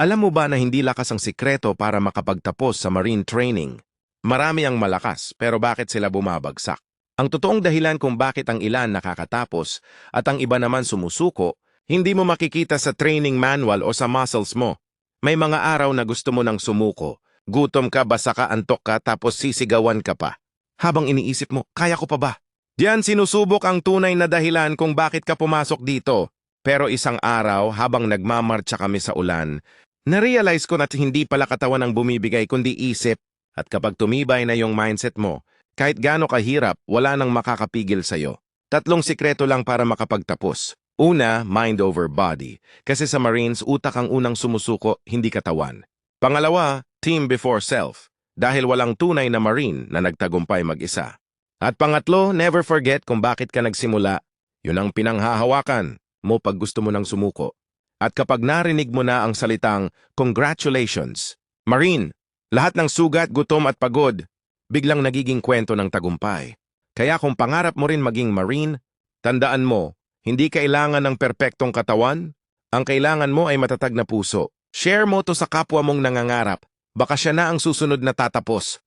Alam mo ba na hindi lakas ang sikreto para makapagtapos sa marine training? Marami ang malakas, pero bakit sila bumabagsak? Ang totoong dahilan kung bakit ang ilan nakakatapos at ang iba naman sumusuko, hindi mo makikita sa training manual o sa muscles mo. May mga araw na gusto mo nang sumuko. Gutom ka, basa ka, antok ka, tapos sisigawan ka pa. Habang iniisip mo, kaya ko pa ba? Diyan sinusubok ang tunay na dahilan kung bakit ka pumasok dito. Pero isang araw, habang nagmamarcha kami sa ulan, narealize ko na hindi pala katawan ang bumibigay kundi isip. At kapag tumibay na yung mindset mo, kahit gaano kahirap, wala nang makakapigil sa'yo. Tatlong sikreto lang para makapagtapos. Una, mind over body. Kasi sa Marines, utak ang unang sumusuko, hindi katawan. Pangalawa, team before self. Dahil walang tunay na Marine na nagtagumpay mag-isa. At pangatlo, never forget kung bakit ka nagsimula. Yun ang pinanghahawakan mo pag gusto mo nang sumuko. At kapag narinig mo na ang salitang congratulations, Marine, lahat ng sugat, gutom at pagod, biglang nagiging kwento ng tagumpay. Kaya kung pangarap mo rin maging Marine, tandaan mo, hindi kailangan ng perpektong katawan, ang kailangan mo ay matatag na puso. Share mo to sa kapwa mong nangangarap, baka siya na ang susunod na tatapos.